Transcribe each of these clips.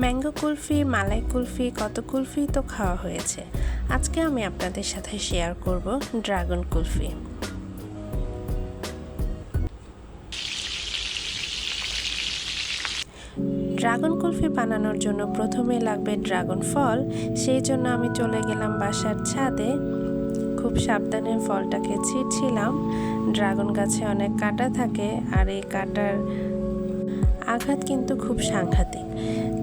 Mango kulfi, মালাই কুলফি, কত কুলফি তো খাওয়া হয়েছে। আজকে আমি আপনাদের সাথে শেয়ার করব ড্রাগন কুলফি। ড্রাগন কুলফি বানানোর জন্য প্রথমে লাগবে ড্রাগন ফল। সেই জন্য আমি চলে গেলাম বাসার ছাদে। খুব সাবধানে ফলটাকে ছিঁড়ছিলাম। ড্রাগন গাছে অনেক কাটা থাকে আর এই কাটার আঘাত কিন্তু খুব সাংঘাতিক।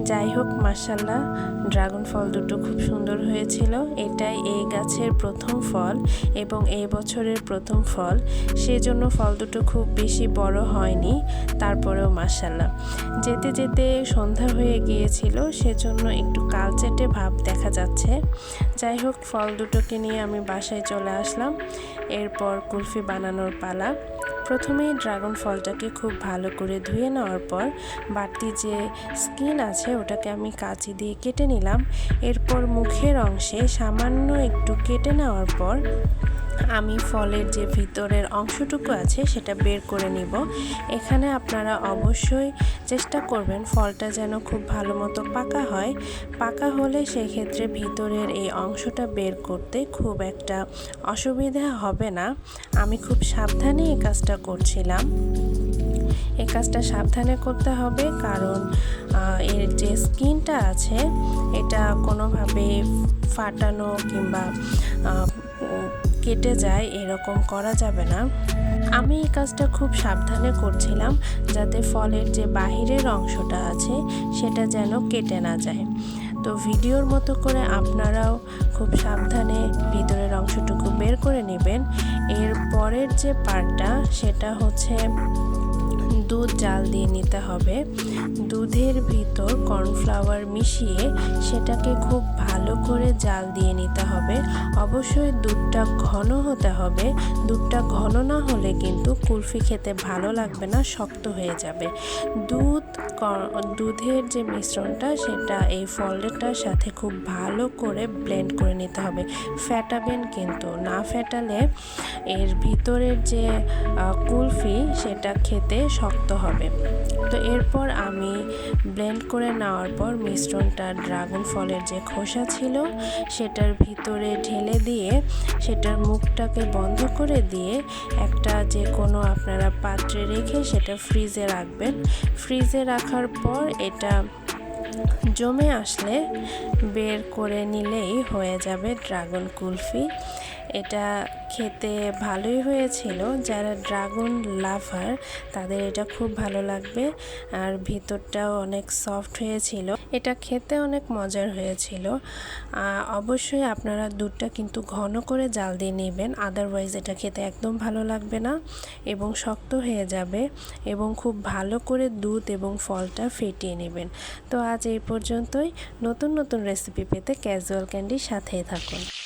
যাই হোক মার্শাল্লাহ ড্রাগন ফল দুটো খুব সুন্দর হয়েছিল। এটাই এই গাছের প্রথম ফল এবং এই বছরের প্রথম ফল। সেজন্য ফল দুটো খুব বেশি বড় হয়নি, তারপরেও মার্শাল্লাহ যেতে যেতে সন্ধ্যা হয়ে গিয়েছিল, সেজন্য একটু কালচেটে ভাব দেখা যাচ্ছে। যাই হোক, ফল দুটোকে নিয়ে আমি বাসায় চলে আসলাম। এরপর কুলফি বানানোর পালা। প্রথমেই ড্রাগন ফলটাকে খুব ভালো করে ধুয়ে নেওয়ার পর বাড়তি যে স্কিন আছে ওটাকে আমি কাঁচি দিয়ে কেটে নিলাম। এরপর মুখের অংশে সামান্য একটু কেটে নেওয়ার পর আমি ফলের যে ভিতরের অংশটুকু আছে সেটা বের করে নিব। এখানে আপনারা অবশ্যই চেষ্টা করবেন ফলটা যেন খুব ভালো মতো পাকা হয়। পাকা হলে সেক্ষেত্রে ভিতরের এই অংশটা বের করতে খুব একটা অসুবিধা হবে না। আমি খুব সাবধানে এই কাজটা করছিলাম। এই কাজটা সাবধানে করতে হবে কারণ এর যে স্কিনটা আছে, এটা কোনোভাবে ফাটানো কিংবা কেটে যায়, এরকম করা যাবে না। আমি এই কাজটা খুব সাবধানে করছিলাম যাতে ফলের যে বাহিরের অংশটা আছে, সেটা যেন কেটে না যায়। তো ভিডিওর মতো করে আপনারাও খুব সাবধানে ভিতরের অংশটুকু বের করে নেবেন। এর পরের যে পার্টটা সেটা হচ্ছে দুধ জাল দিয়ে নিতে হবে। দুধের ভিতর কর্নফ্লাওয়ার মিশিয়ে সেটাকে খুব ভালো করে জাল দিয়ে নিতে হবে। অবশ্যই দুধটা ঘন হতে হবে। দুধটা ঘন না হলে কিন্তু কুলফি খেতে ভালো লাগবে না, শক্ত হয়ে যাবে। দুধ দুধের যে মিশ্রণটা, সেটা এই ফলটার সাথে খুব ভালো করে ব্লেন্ড করে নিতে হবে। ফ্যাটাবেন কিন্তু না ফ্যাটালে এর ভিতরের যে কুলফি সেটা খেতে শক্ত হবে। তো এরপর আমি ব্লেন্ড করে নেওয়ার পর মিশ্রণটা ড্রাগন ফলের যে খোসা ছিল সেটার ভিতরে ঢেলে দিয়ে সেটার মুখটাকে বন্ধ করে দিয়ে একটা যে কোনো আপনারা পাত্রে রেখে সেটা ফ্রিজে রাখবেন। ফ্রিজে রাখার পর এটা জমে আসলে বের করে নিলেই হয়ে যাবে ড্রাগন কুলফি। এটা খেতে ভালোই হয়েছিল। যারা ড্রাগন লাভার, তাদের এটা খুব ভালো লাগবে। আর ভিতরটাও অনেক সফট হয়েছিল। এটা খেতে অনেক মজার হয়েছিল। অবশ্যই আপনারা দুধটা কিন্তু ঘন করে জাল দিয়ে নেবেন আদারওয়াইজ এটা খেতে একদম ভালো লাগবে না এবং শক্ত হয়ে যাবে এবং খুব ভালো করে দুধ এবং ফলটা ফেটিয়ে নেবেন। তো আজ এই পর্যন্তই। নতুন নতুন রেসিপি পেতে ক্যাজুয়াল ক্যান্ডির সাথেই থাকুন।